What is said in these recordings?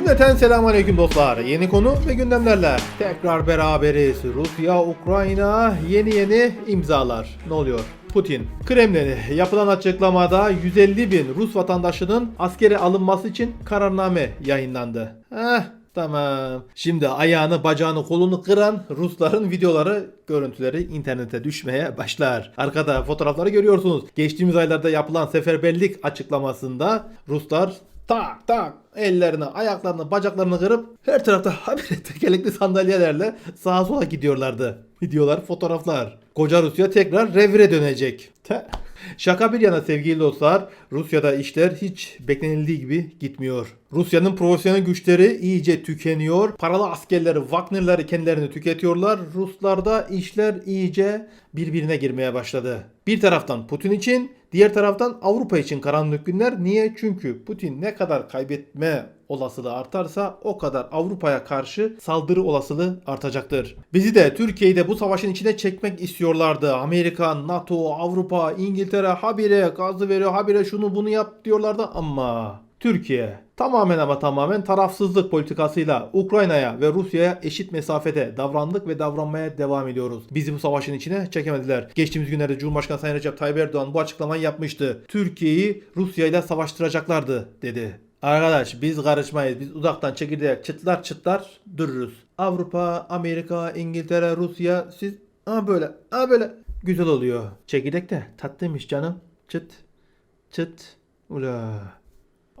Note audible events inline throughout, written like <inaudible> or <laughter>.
Cümleten selamünaleyküm dostlar. Yeni konu ve gündemlerle tekrar beraberiz. Rusya, Ukrayna yeni yeni imzalar. Ne oluyor? Putin, Kremlin'i yapılan açıklamada 150 bin Rus vatandaşının askere alınması için kararname yayınlandı. Heh, tamam. Şimdi ayağını, bacağını, kolunu kıran Rusların videoları, görüntüleri internete düşmeye başlar. Arkada fotoğrafları görüyorsunuz. Geçtiğimiz aylarda yapılan seferberlik açıklamasında Ruslar tak tak ellerini, ayaklarını, bacaklarını kırıp her tarafta <laughs> habire tekerlekli sandalyelerle sağa sola gidiyorlardı. Videolar, fotoğraflar. Koca Rusya tekrar revire dönecek. Te- Şaka bir yana sevgili dostlar, Rusya'da işler hiç beklenildiği gibi gitmiyor. Rusya'nın profesyonel güçleri iyice tükeniyor. Paralı askerleri, Wagner'ları kendilerini tüketiyorlar. Ruslarda işler iyice birbirine girmeye başladı. Bir taraftan Putin için, diğer taraftan Avrupa için karanlık günler. Niye? Çünkü Putin ne kadar kaybetme olasılığı artarsa o kadar Avrupa'ya karşı saldırı olasılığı artacaktır. Bizi de Türkiye'yi de bu savaşın içine çekmek istiyorlardı. Amerika, NATO, Avrupa, İngiltere habire gazı veriyor, habire şunu bunu yap diyorlardı ama Türkiye tamamen ama tamamen tarafsızlık politikasıyla Ukrayna'ya ve Rusya'ya eşit mesafede davrandık ve davranmaya devam ediyoruz. Bizi bu savaşın içine çekemediler. Geçtiğimiz günlerde Cumhurbaşkanı Sayın Recep Tayyip Erdoğan bu açıklamayı yapmıştı. Türkiye'yi Rusya ile savaştıracaklardı dedi. Arkadaş biz karışmayız. Biz uzaktan çekirdeğe çıtlar çıtlar dururuz. Avrupa, Amerika, İngiltere, Rusya siz Aa böyle, aa böyle güzel oluyor. Çekirdek de tatlıymış canım. Çıt, çıt, ula.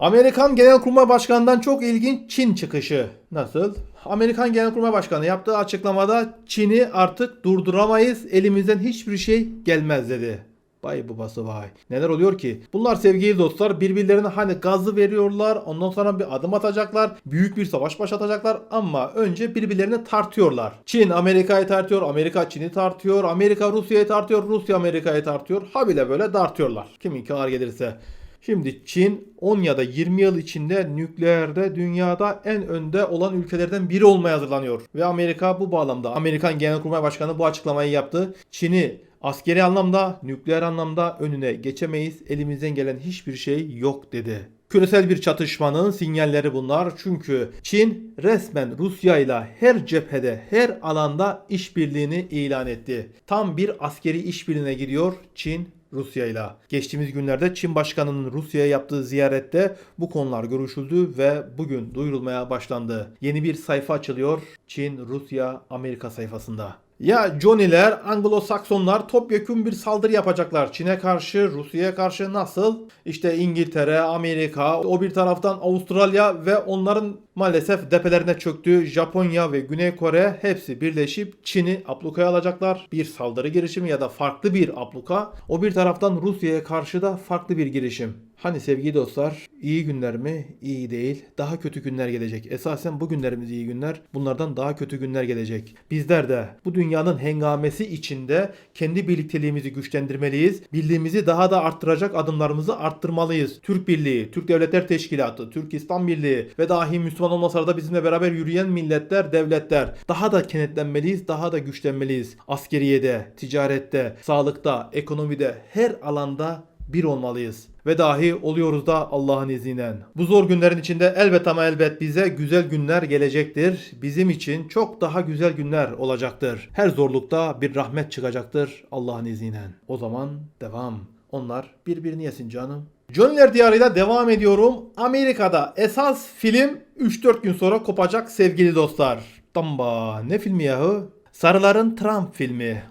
Amerikan Genelkurmay Başkanı'ndan çok ilginç Çin çıkışı. Nasıl? Amerikan Genelkurmay Başkanı yaptığı açıklamada Çin'i artık durduramayız, elimizden hiçbir şey gelmez dedi. Vay babası vay. Neler oluyor ki? Bunlar sevgili dostlar birbirlerine hani gazı veriyorlar. Ondan sonra bir adım atacaklar. Büyük bir savaş başlatacaklar. Ama önce birbirlerini tartıyorlar. Çin Amerika'yı tartıyor. Amerika Çin'i tartıyor. Amerika Rusya'yı tartıyor. Rusya Amerika'yı tartıyor. Ha bile böyle dartıyorlar. Kiminki ağır gelirse. Şimdi Çin 10 ya da 20 yıl içinde nükleerde dünyada en önde olan ülkelerden biri olmaya hazırlanıyor. Ve Amerika bu bağlamda Amerikan Genelkurmay Başkanı bu açıklamayı yaptı. Çin'i askeri anlamda, nükleer anlamda önüne geçemeyiz. Elimizden gelen hiçbir şey yok dedi. Küresel bir çatışmanın sinyalleri bunlar. Çünkü Çin resmen Rusya ile her cephede, her alanda işbirliğini ilan etti. Tam bir askeri işbirliğine gidiyor Çin Rusya ile. Geçtiğimiz günlerde Çin Başkanı'nın Rusya'ya yaptığı ziyarette bu konular görüşüldü ve bugün duyurulmaya başlandı. Yeni bir sayfa açılıyor Çin, Rusya, Amerika sayfasında. Ya Johnny'ler, Anglo-Saksonlar topyekun bir saldırı yapacaklar. Çin'e karşı, Rusya'ya karşı nasıl? İşte İngiltere, Amerika, o bir taraftan Avustralya ve onların maalesef depelerine çöktüğü Japonya ve Güney Kore hepsi birleşip Çin'i ablukaya alacaklar. Bir saldırı girişimi ya da farklı bir abluka. O bir taraftan Rusya'ya karşı da farklı bir girişim. Hani sevgili dostlar iyi günler mi? İyi değil. Daha kötü günler gelecek. Esasen bu günlerimiz iyi günler. Bunlardan daha kötü günler gelecek. Bizler de bu dünyanın hengamesi içinde kendi birlikteliğimizi güçlendirmeliyiz. Birliğimizi daha da arttıracak adımlarımızı arttırmalıyız. Türk Birliği, Türk Devletler Teşkilatı, Türk İslam Birliği ve dahi Müslüman olmasalar da bizimle beraber yürüyen milletler, devletler daha da kenetlenmeliyiz, daha da güçlenmeliyiz. Askeriyede, ticarette, sağlıkta, ekonomide her alanda bir olmalıyız. Ve dahi oluyoruz da Allah'ın izniyle. Bu zor günlerin içinde elbet ama elbet bize güzel günler gelecektir. Bizim için çok daha güzel günler olacaktır. Her zorlukta bir rahmet çıkacaktır Allah'ın izniyle. O zaman devam. Onlar birbirini yesin canım. Johnny'ler diyarıyla devam ediyorum. Amerika'da esas film 3-4 gün sonra kopacak sevgili dostlar. Tamba ne filmi yahu? Sarıların Trump filmi.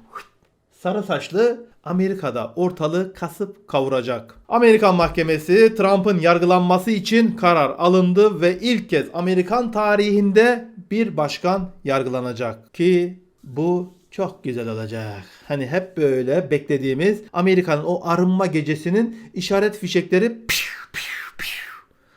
Sarı saçlı Amerika'da ortalığı kasıp kavuracak. Amerikan mahkemesi Trump'ın yargılanması için karar alındı ve ilk kez Amerikan tarihinde bir başkan yargılanacak ki bu çok güzel olacak. Hani hep böyle beklediğimiz Amerika'nın o arınma gecesinin işaret fişekleri piu, piu, piu,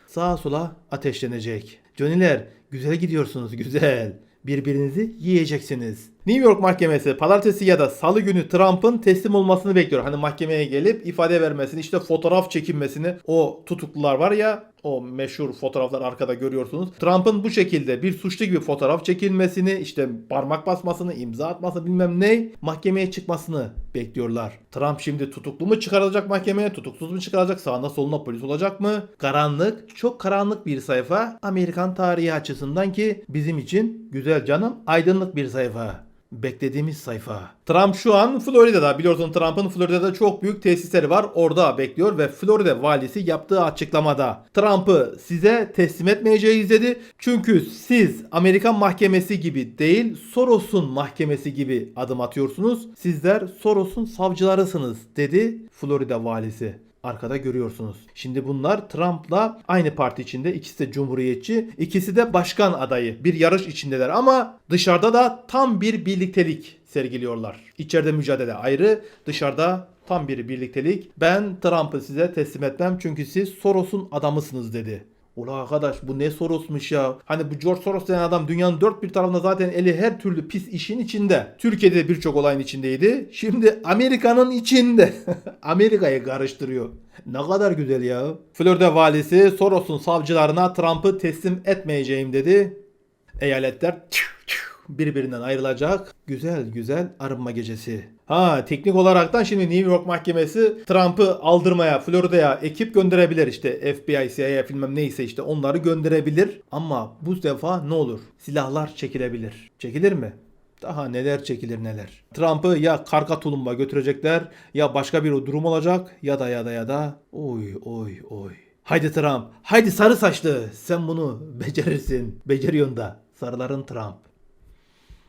sağa sola ateşlenecek. Johnny'ler güzel gidiyorsunuz güzel. Birbirinizi yiyeceksiniz. New York Mahkemesi pazartesi ya da salı günü Trump'ın teslim olmasını bekliyor. Hani mahkemeye gelip ifade vermesini, işte fotoğraf çekinmesini. O tutuklular var ya o meşhur fotoğraflar arkada görüyorsunuz. Trump'ın bu şekilde bir suçlu gibi fotoğraf çekilmesini, işte parmak basmasını, imza atmasını bilmem ne mahkemeye çıkmasını bekliyorlar. Trump şimdi tutuklu mu çıkarılacak mahkemeye, tutuksuz mu çıkarılacak, sağında solunda polis olacak mı? Karanlık, çok karanlık bir sayfa Amerikan tarihi açısından ki bizim için güzel canım aydınlık bir sayfa. Beklediğimiz sayfa. Trump şu an Florida'da. Biliyorsun Trump'ın Florida'da çok büyük tesisleri var. Orada bekliyor ve Florida valisi yaptığı açıklamada Trump'ı size teslim etmeyeceğiz dedi. Çünkü siz Amerikan mahkemesi gibi değil Soros'un mahkemesi gibi adım atıyorsunuz. Sizler Soros'un savcılarısınız dedi Florida valisi. Arkada görüyorsunuz. Şimdi bunlar Trump'la aynı parti içinde. ikisi de cumhuriyetçi. ikisi de başkan adayı. Bir yarış içindeler ama dışarıda da tam bir birliktelik sergiliyorlar. İçeride mücadele ayrı, dışarıda tam bir birliktelik. Ben Trump'ı size teslim etmem çünkü siz Soros'un adamısınız dedi. Ula arkadaş bu ne Soros'muş ya. Hani bu George Soros denen adam dünyanın dört bir tarafında zaten eli her türlü pis işin içinde. Türkiye'de birçok olayın içindeydi. Şimdi Amerika'nın içinde. <laughs> Amerika'yı karıştırıyor. Ne kadar güzel ya. Florida valisi Soros'un savcılarına Trump'ı teslim etmeyeceğim dedi. Eyaletler birbirinden ayrılacak. Güzel güzel arınma gecesi. Ha teknik olaraktan şimdi New York mahkemesi Trump'ı aldırmaya Florida'ya ekip gönderebilir işte FBI, CIA bilmem neyse işte onları gönderebilir. Ama bu defa ne olur? Silahlar çekilebilir. Çekilir mi? Daha neler çekilir neler. Trump'ı ya karga tulumba götürecekler ya başka bir durum olacak ya da ya da ya da oy oy oy. Haydi Trump, haydi sarı saçlı sen bunu becerirsin. Beceriyorsun da sarıların Trump.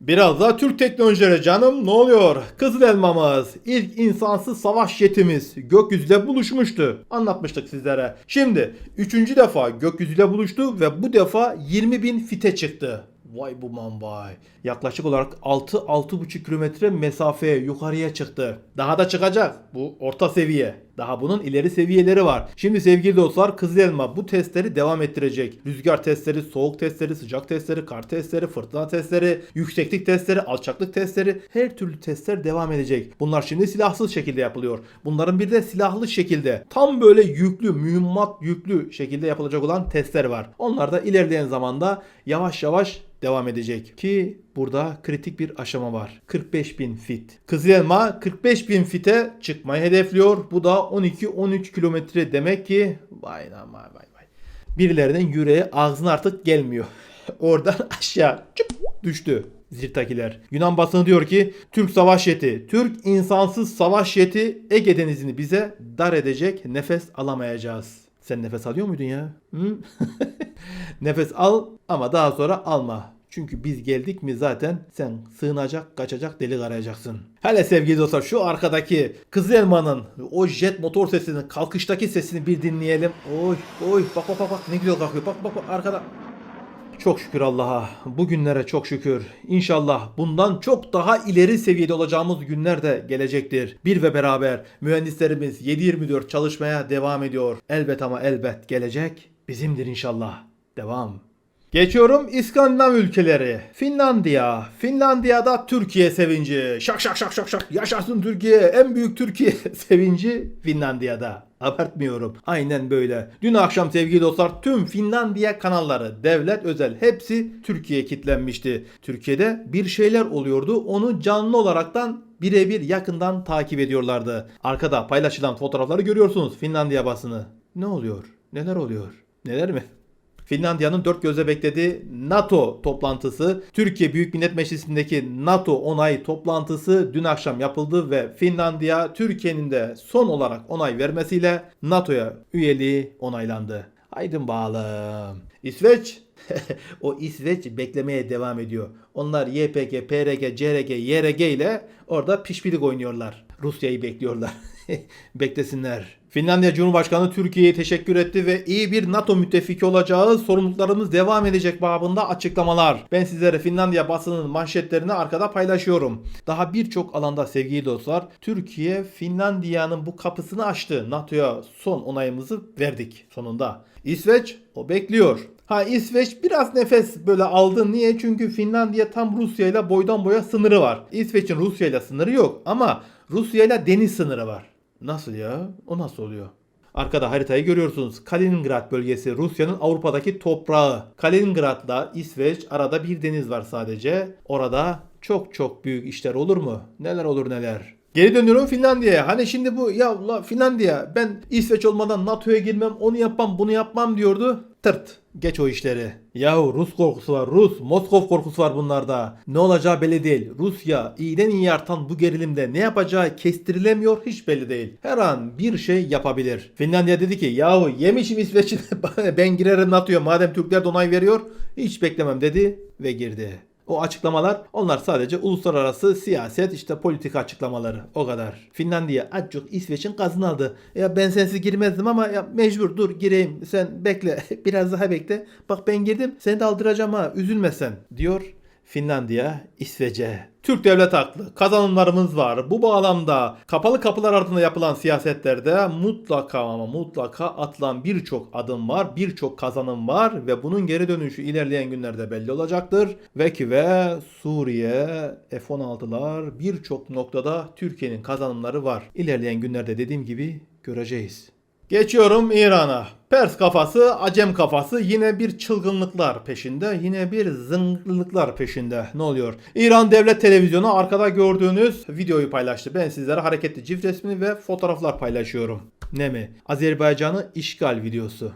Biraz da Türk teknolojileri canım ne oluyor? Kızıl elmamız, ilk insansız savaş jetimiz gökyüzüyle buluşmuştu. Anlatmıştık sizlere. Şimdi üçüncü defa gökyüzüyle buluştu ve bu defa 20 bin fite çıktı. Vay bu man vay. Yaklaşık olarak 6-6,5 kilometre mesafeye yukarıya çıktı. Daha da çıkacak. Bu orta seviye. Daha bunun ileri seviyeleri var. Şimdi sevgili dostlar Kızıl Elma bu testleri devam ettirecek. Rüzgar testleri, soğuk testleri, sıcak testleri, kar testleri, fırtına testleri, yükseklik testleri, alçaklık testleri her türlü testler devam edecek. Bunlar şimdi silahsız şekilde yapılıyor. Bunların bir de silahlı şekilde tam böyle yüklü, mühimmat yüklü şekilde yapılacak olan testler var. Onlar da ilerleyen zamanda yavaş yavaş devam edecek. Ki burada kritik bir aşama var. 45 bin fit. Kızıl Elma 45 bin fite çıkmayı hedefliyor. Bu da 12-13 kilometre demek ki vay lan vay vay vay. Birilerinin yüreği ağzına artık gelmiyor. <laughs> Oradan aşağı çıp düştü zirtakiler. Yunan basını diyor ki Türk savaş jeti, Türk insansız savaş jeti Ege denizini bize dar edecek nefes alamayacağız. Sen nefes alıyor muydun ya? Hı? <laughs> nefes al ama daha sonra alma. Çünkü biz geldik mi zaten sen sığınacak, kaçacak, delik arayacaksın. Hele sevgili dostlar şu arkadaki Kızıl Elma'nın o jet motor sesini, kalkıştaki sesini bir dinleyelim. Oy oy bak bak bak bak ne güzel kalkıyor. Bak bak bak arkada. Çok şükür Allah'a. Bugünlere çok şükür. İnşallah bundan çok daha ileri seviyede olacağımız günler de gelecektir. Bir ve beraber mühendislerimiz 7-24 çalışmaya devam ediyor. Elbet ama elbet gelecek bizimdir inşallah. Devam. Geçiyorum İskandinav ülkeleri. Finlandiya. Finlandiya'da Türkiye sevinci. Şak şak şak şak şak. Yaşasın Türkiye. En büyük Türkiye <laughs> sevinci Finlandiya'da. Abartmıyorum. Aynen böyle. Dün akşam sevgili dostlar tüm Finlandiya kanalları, devlet özel hepsi Türkiye'ye kilitlenmişti. Türkiye'de bir şeyler oluyordu. Onu canlı olaraktan birebir yakından takip ediyorlardı. Arkada paylaşılan fotoğrafları görüyorsunuz Finlandiya basını. Ne oluyor? Neler oluyor? Neler mi? Finlandiya'nın dört gözle beklediği NATO toplantısı, Türkiye Büyük Millet Meclisi'ndeki NATO onay toplantısı dün akşam yapıldı ve Finlandiya Türkiye'nin de son olarak onay vermesiyle NATO'ya üyeliği onaylandı. Haydin bağlım. İsveç <laughs> o İsveç beklemeye devam ediyor. Onlar YPG, PRG, CRG, YRG ile orada pişpilik oynuyorlar. Rusya'yı bekliyorlar. <laughs> Beklesinler. Finlandiya Cumhurbaşkanı Türkiye'ye teşekkür etti ve iyi bir NATO müttefiki olacağı sorumluluklarımız devam edecek babında açıklamalar. Ben sizlere Finlandiya basının manşetlerini arkada paylaşıyorum. Daha birçok alanda sevgili dostlar Türkiye Finlandiya'nın bu kapısını açtı. NATO'ya son onayımızı verdik sonunda. İsveç o bekliyor. Ha İsveç biraz nefes böyle aldı. Niye? Çünkü Finlandiya tam Rusya ile boydan boya sınırı var. İsveç'in Rusya ile sınırı yok ama Rusya ile deniz sınırı var. Nasıl ya? O nasıl oluyor? Arkada haritayı görüyorsunuz. Kaliningrad bölgesi Rusya'nın Avrupa'daki toprağı. Kaliningrad'la İsveç arada bir deniz var sadece. Orada çok çok büyük işler olur mu? Neler olur neler. Geri dönüyorum Finlandiya'ya. Hani şimdi bu ya la Finlandiya ben İsveç olmadan NATO'ya girmem onu yapmam bunu yapmam diyordu. Tırt. Geç o işleri. Yahu Rus korkusu var. Rus. Moskov korkusu var bunlarda. Ne olacağı belli değil. Rusya iyiden iyi artan bu gerilimde ne yapacağı kestirilemiyor hiç belli değil. Her an bir şey yapabilir. Finlandiya dedi ki yahu yemişim İsveç'in <laughs> ben girerim NATO'ya madem Türkler de onay veriyor. Hiç beklemem dedi ve girdi. O açıklamalar onlar sadece uluslararası siyaset işte politika açıklamaları o kadar. Finlandiya azıcık İsveç'in gazını aldı. Ya ben sensiz girmezdim ama ya mecbur dur gireyim sen bekle <laughs> biraz daha bekle. Bak ben girdim seni de aldıracağım ha üzülme sen diyor Finlandiya İsveç'e. Türk devlet haklı. Kazanımlarımız var. Bu bağlamda kapalı kapılar ardında yapılan siyasetlerde mutlaka ama mutlaka atılan birçok adım var. Birçok kazanım var ve bunun geri dönüşü ilerleyen günlerde belli olacaktır. Ve ki ve Suriye, F-16'lar birçok noktada Türkiye'nin kazanımları var. İlerleyen günlerde dediğim gibi göreceğiz. Geçiyorum İran'a. Pers kafası, Acem kafası yine bir çılgınlıklar peşinde, yine bir zıngırlıklar peşinde. Ne oluyor? İran Devlet Televizyonu arkada gördüğünüz videoyu paylaştı. Ben sizlere hareketli çift resmini ve fotoğraflar paylaşıyorum. Ne mi? Azerbaycan'ı işgal videosu.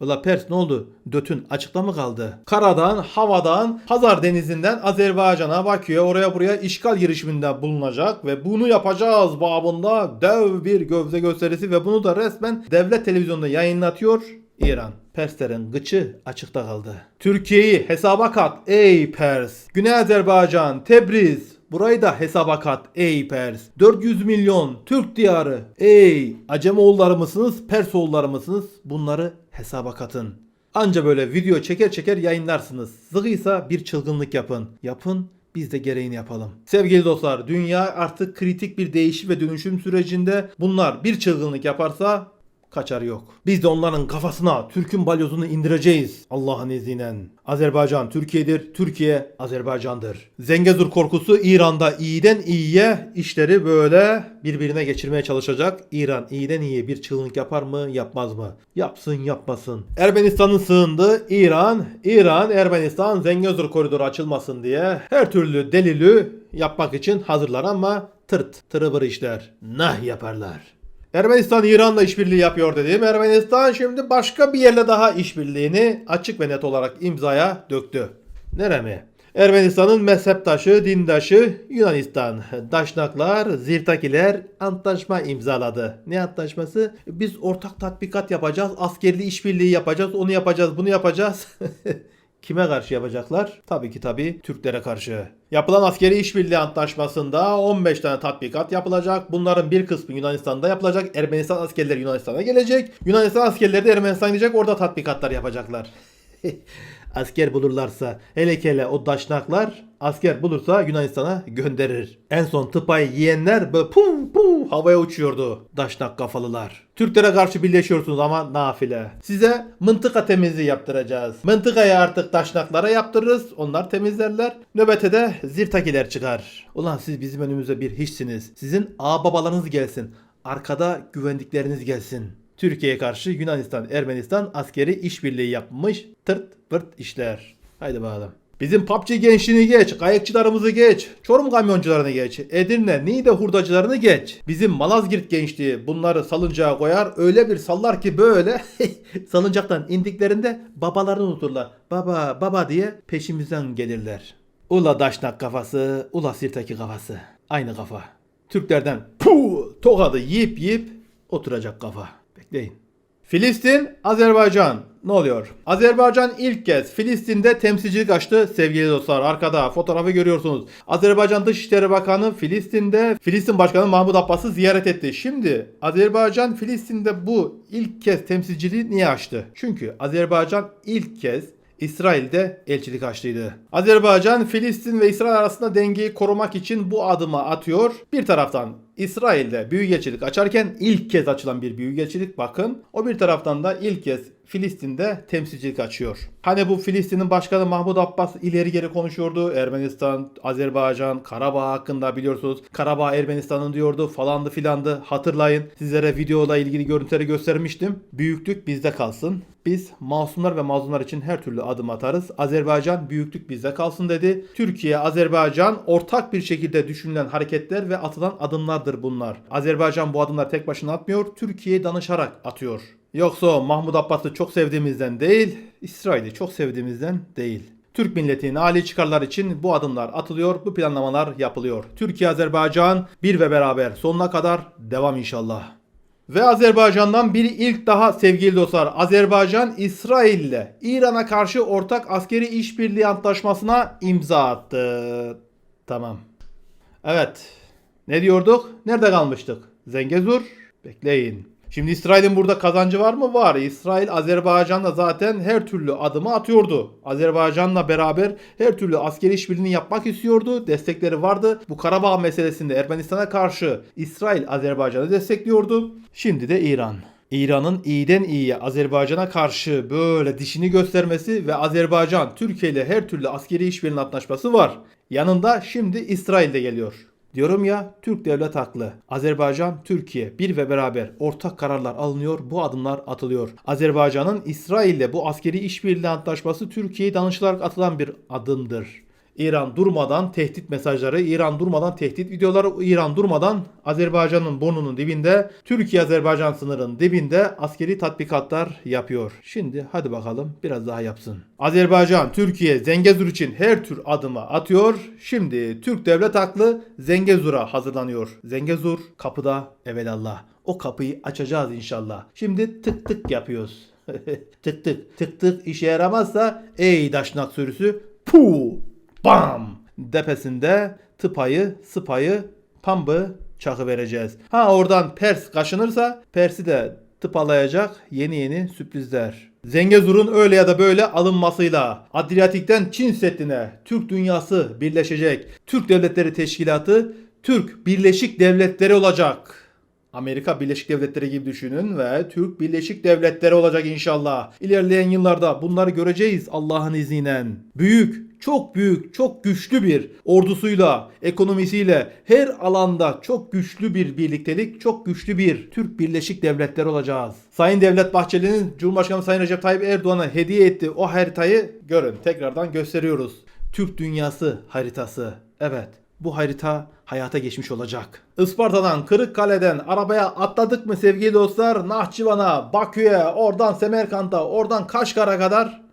Valla Pers ne oldu? Dötün açıkta mı kaldı? Karadan, havadan, Hazar denizinden Azerbaycan'a bakıyor. Oraya buraya işgal girişiminde bulunacak ve bunu yapacağız babında dev bir gövde gösterisi ve bunu da resmen devlet televizyonunda yayınlatıyor İran. Perslerin gıçı açıkta kaldı. Türkiye'yi hesaba kat ey Pers. Güney Azerbaycan, Tebriz, Burayı da hesaba kat ey Pers. 400 milyon Türk diyarı. Ey Acemoğulları mısınız, Persoğulları mısınız? Bunları hesaba katın. Anca böyle video çeker çeker yayınlarsınız. Zıgıysa bir çılgınlık yapın. Yapın biz de gereğini yapalım. Sevgili dostlar dünya artık kritik bir değişim ve dönüşüm sürecinde bunlar bir çılgınlık yaparsa kaçarı yok. Biz de onların kafasına Türk'ün balyozunu indireceğiz Allah'ın izniyle. Azerbaycan Türkiye'dir, Türkiye Azerbaycan'dır. Zengezur korkusu İran'da iyiden iyiye işleri böyle birbirine geçirmeye çalışacak. İran iyiden iyiye bir çığlık yapar mı, yapmaz mı? Yapsın, yapmasın. Ermenistan'ın sığındığı İran, İran, Ermenistan Zengezur koridoru açılmasın diye her türlü delili yapmak için hazırlar ama tırt, tırıvır işler. Nah yaparlar. Ermenistan İran'la işbirliği yapıyor dedim. Ermenistan şimdi başka bir yerle daha işbirliğini açık ve net olarak imzaya döktü. Nere mi? Ermenistan'ın mezheptaşı, dindaşı Yunanistan. Daşnaklar, Zirtakiler antlaşma imzaladı. Ne antlaşması? Biz ortak tatbikat yapacağız, askerli işbirliği yapacağız, onu yapacağız, bunu yapacağız. <laughs> Kime karşı yapacaklar? Tabii ki tabii Türklere karşı. Yapılan askeri işbirliği antlaşmasında 15 tane tatbikat yapılacak. Bunların bir kısmı Yunanistan'da yapılacak. Ermenistan askerleri Yunanistan'a gelecek. Yunanistan askerleri de Ermenistan'a gidecek. Orada tatbikatlar yapacaklar. <laughs> asker bulurlarsa hele hele o daşnaklar asker bulursa Yunanistan'a gönderir. En son tıpayı yiyenler böyle pum pum havaya uçuyordu daşnak kafalılar. Türklere karşı birleşiyorsunuz ama nafile. Size mıntıka temizliği yaptıracağız. Mıntıkayı artık daşnaklara yaptırırız. Onlar temizlerler. Nöbete de zirtakiler çıkar. Ulan siz bizim önümüzde bir hiçsiniz. Sizin ağ babalarınız gelsin. Arkada güvendikleriniz gelsin. Türkiye'ye karşı Yunanistan, Ermenistan askeri işbirliği yapmış tırt pırt işler. Haydi bakalım. Bizim PUBG gençliğini geç, kayıkçılarımızı geç, Çorum kamyoncularını geç, Edirne, Niğde hurdacılarını geç. Bizim Malazgirt gençliği bunları salıncağa koyar, öyle bir sallar ki böyle <laughs> salıncaktan indiklerinde babalarını unuturlar. Baba, baba diye peşimizden gelirler. Ula daşnak kafası, ula sirtaki kafası. Aynı kafa. Türklerden pu tokadı yiyip yiyip oturacak kafa. Bekleyin. Filistin, Azerbaycan. Ne oluyor? Azerbaycan ilk kez Filistin'de temsilcilik açtı sevgili dostlar. Arkada fotoğrafı görüyorsunuz. Azerbaycan Dışişleri Bakanı Filistin'de Filistin Başkanı Mahmut Abbas'ı ziyaret etti. Şimdi Azerbaycan Filistin'de bu ilk kez temsilciliği niye açtı? Çünkü Azerbaycan ilk kez İsrail'de elçilik açtıydı. Azerbaycan, Filistin ve İsrail arasında dengeyi korumak için bu adımı atıyor. Bir taraftan İsrail'de büyükelçilik açarken ilk kez açılan bir büyükelçilik bakın. O bir taraftan da ilk kez Filistin'de temsilcilik açıyor. Hani bu Filistin'in başkanı Mahmut Abbas ileri geri konuşuyordu. Ermenistan, Azerbaycan, Karabağ hakkında biliyorsunuz. Karabağ Ermenistan'ın diyordu falandı filandı. Hatırlayın sizlere videoyla ilgili görüntüleri göstermiştim. Büyüklük bizde kalsın. Biz masumlar ve mazlumlar için her türlü adım atarız. Azerbaycan büyüklük bizde kalsın dedi. Türkiye, Azerbaycan ortak bir şekilde düşünülen hareketler ve atılan adımlardır bunlar. Azerbaycan bu adımları tek başına atmıyor. Türkiye'ye danışarak atıyor. Yoksa Mahmut Abbas'ı çok sevdiğimizden değil, İsrail'i çok sevdiğimizden değil. Türk milletinin âli çıkarlar için bu adımlar atılıyor, bu planlamalar yapılıyor. Türkiye, Azerbaycan bir ve beraber sonuna kadar devam inşallah. Ve Azerbaycan'dan bir ilk daha sevgili dostlar. Azerbaycan İsrail ile İran'a karşı ortak askeri işbirliği antlaşmasına imza attı. Tamam. Evet. Ne diyorduk? Nerede kalmıştık? Zengezur. Bekleyin. Şimdi İsrail'in burada kazancı var mı? Var. İsrail Azerbaycan'la zaten her türlü adımı atıyordu. Azerbaycan'la beraber her türlü askeri işbirliğini yapmak istiyordu. Destekleri vardı. Bu Karabağ meselesinde Ermenistan'a karşı İsrail Azerbaycan'ı destekliyordu. Şimdi de İran. İran'ın iyiden iyiye Azerbaycan'a karşı böyle dişini göstermesi ve Azerbaycan Türkiye ile her türlü askeri işbirliği antlaşması var. Yanında şimdi İsrail de geliyor. Diyorum ya Türk devlet haklı. Azerbaycan, Türkiye bir ve beraber ortak kararlar alınıyor, bu adımlar atılıyor. Azerbaycan'ın İsrail ile bu askeri işbirliği antlaşması Türkiye'ye danışılarak atılan bir adımdır. İran durmadan tehdit mesajları, İran durmadan tehdit videoları, İran durmadan Azerbaycan'ın burnunun dibinde, Türkiye-Azerbaycan sınırının dibinde askeri tatbikatlar yapıyor. Şimdi hadi bakalım biraz daha yapsın. Azerbaycan, Türkiye, Zengezur için her tür adımı atıyor. Şimdi Türk devlet haklı Zengezur'a hazırlanıyor. Zengezur kapıda evelallah. O kapıyı açacağız inşallah. Şimdi tık tık yapıyoruz. <laughs> tık tık tık tık işe yaramazsa ey daşnak sürüsü pu bam depesinde tıpayı sıpayı pambı çakı vereceğiz. Ha oradan Pers kaşınırsa Pers'i de tıpalayacak yeni yeni sürprizler. Zengezur'un öyle ya da böyle alınmasıyla Adriyatik'ten Çin Seddi'ne Türk dünyası birleşecek. Türk Devletleri Teşkilatı Türk Birleşik Devletleri olacak. Amerika Birleşik Devletleri gibi düşünün ve Türk Birleşik Devletleri olacak inşallah. İlerleyen yıllarda bunları göreceğiz Allah'ın izniyle. Büyük, çok büyük, çok güçlü bir ordusuyla, ekonomisiyle her alanda çok güçlü bir birliktelik, çok güçlü bir Türk Birleşik Devletleri olacağız. Sayın Devlet Bahçeli'nin Cumhurbaşkanı Sayın Recep Tayyip Erdoğan'a hediye ettiği o haritayı görün. Tekrardan gösteriyoruz. Türk dünyası haritası. Evet. Bu harita hayata geçmiş olacak. Isparta'dan, Kırıkkale'den arabaya atladık mı sevgili dostlar? Nahçıvan'a, Bakü'ye, oradan Semerkant'a, oradan Kaşgar'a kadar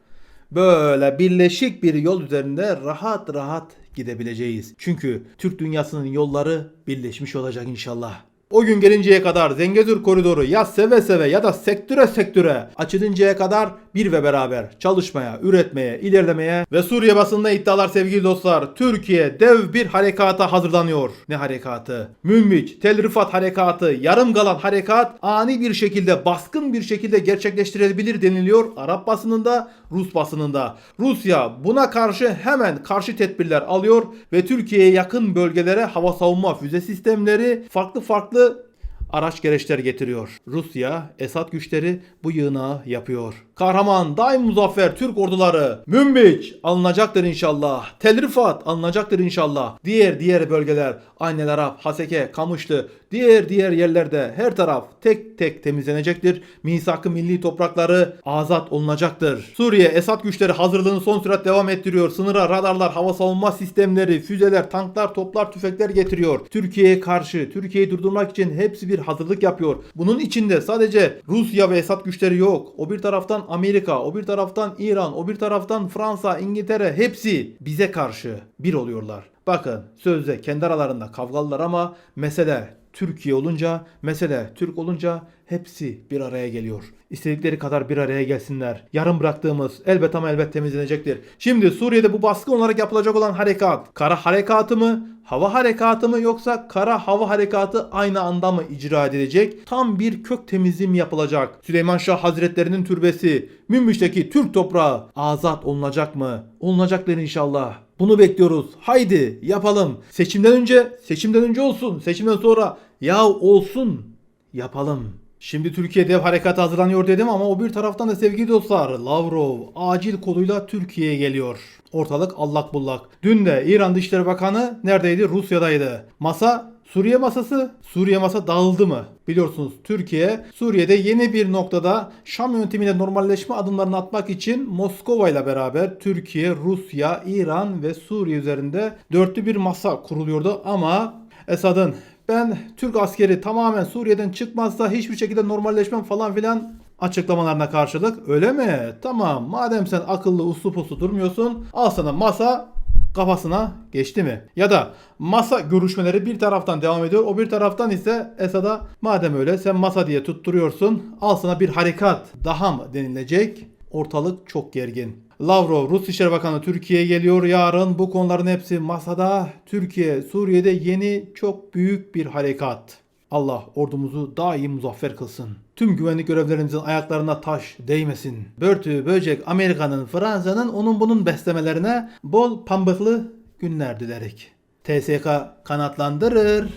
böyle birleşik bir yol üzerinde rahat rahat gidebileceğiz. Çünkü Türk dünyasının yolları birleşmiş olacak inşallah. O gün gelinceye kadar Zengezur koridoru ya seve seve ya da sektöre sektöre açılıncaya kadar bir ve beraber çalışmaya, üretmeye, ilerlemeye ve Suriye basında iddialar sevgili dostlar. Türkiye dev bir harekata hazırlanıyor. Ne harekatı? Münbiç, Tel Rifat harekatı, yarım kalan harekat ani bir şekilde, baskın bir şekilde gerçekleştirilebilir deniliyor Arap basınında, Rus basınında. Rusya buna karşı hemen karşı tedbirler alıyor ve Türkiye'ye yakın bölgelere hava savunma füze sistemleri, farklı farklı araç gereçler getiriyor. Rusya, Esad güçleri bu yığınağı yapıyor. Kahraman, daim muzaffer Türk orduları Münbiç alınacaktır inşallah. Tel Rifat alınacaktır inşallah. Diğer diğer bölgeler Aynel Arap, Haseke, Kamışlı, diğer diğer yerlerde her taraf tek tek temizlenecektir. Misak-ı milli toprakları azat olunacaktır. Suriye Esad güçleri hazırlığını son sürat devam ettiriyor. Sınıra radarlar, hava savunma sistemleri, füzeler, tanklar, toplar, tüfekler getiriyor. Türkiye'ye karşı, Türkiye'yi durdurmak için hepsi bir hazırlık yapıyor. Bunun içinde sadece Rusya ve Esad güçleri yok. O bir taraftan Amerika, o bir taraftan İran, o bir taraftan Fransa, İngiltere hepsi bize karşı bir oluyorlar. Bakın sözde kendi aralarında kavgalılar ama mesele Türkiye olunca, mesele Türk olunca hepsi bir araya geliyor. İstedikleri kadar bir araya gelsinler. Yarım bıraktığımız elbet ama elbet temizlenecektir. Şimdi Suriye'de bu baskın olarak yapılacak olan harekat, kara harekatı mı, hava harekatı mı yoksa kara hava harekatı aynı anda mı icra edilecek? Tam bir kök temizliği mi yapılacak? Süleyman Şah Hazretlerinin türbesi, Münbiş'teki Türk toprağı azat olunacak mı? Olunacaktır inşallah. Bunu bekliyoruz. Haydi yapalım. Seçimden önce, seçimden önce olsun. Seçimden sonra ya olsun. Yapalım. Şimdi Türkiye dev harekat hazırlanıyor dedim ama o bir taraftan da sevgili dostlar Lavrov acil koluyla Türkiye'ye geliyor. Ortalık allak bullak. Dün de İran Dışişleri Bakanı neredeydi? Rusya'daydı. Masa Suriye masası. Suriye masa dağıldı mı? Biliyorsunuz Türkiye Suriye'de yeni bir noktada Şam yöntemiyle normalleşme adımlarını atmak için Moskova ile beraber Türkiye, Rusya, İran ve Suriye üzerinde dörtlü bir masa kuruluyordu ama Esad'ın ben Türk askeri tamamen Suriye'den çıkmazsa hiçbir şekilde normalleşmem falan filan açıklamalarına karşılık öyle mi? Tamam madem sen akıllı uslu puslu durmuyorsun al sana masa kafasına geçti mi? Ya da masa görüşmeleri bir taraftan devam ediyor. O bir taraftan ise Esad'a madem öyle sen masa diye tutturuyorsun al sana bir harekat daha mı denilecek? Ortalık çok gergin. Lavrov, Rus İçişleri Bakanı Türkiye'ye geliyor yarın. Bu konuların hepsi masada. Türkiye, Suriye'de yeni çok büyük bir harekat. Allah ordumuzu daim muzaffer kılsın. Tüm güvenlik görevlerimizin ayaklarına taş değmesin. Börtü, böcek, Amerika'nın, Fransa'nın onun bunun beslemelerine bol pambıklı günler dilerik. TSK kanatlandırır.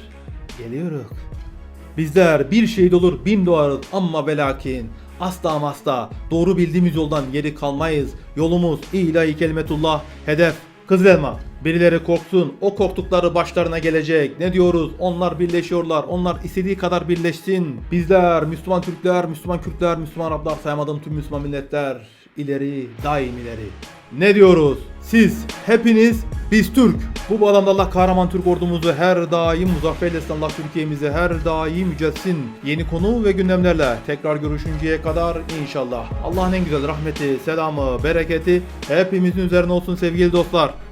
Geliyoruz. Bizler bir şehit olur bin doğarız ama velakin asla ama asla doğru bildiğimiz yoldan geri kalmayız. Yolumuz ilahi kelimetullah hedef Kızıl elma. Birileri korksun. O korktukları başlarına gelecek. Ne diyoruz? Onlar birleşiyorlar. Onlar istediği kadar birleşsin. Bizler, Müslüman Türkler, Müslüman Kürtler, Müslüman Araplar saymadığım tüm Müslüman milletler. ileri, daim ileri. Ne diyoruz? Siz, hepiniz, biz Türk. Bu bağlamda Allah kahraman Türk ordumuzu her daim muzaffer etsin. Allah Türkiye'mizi her daim yücelsin. Yeni konu ve gündemlerle tekrar görüşünceye kadar inşallah. Allah'ın en güzel rahmeti, selamı, bereketi hepimizin üzerine olsun sevgili dostlar.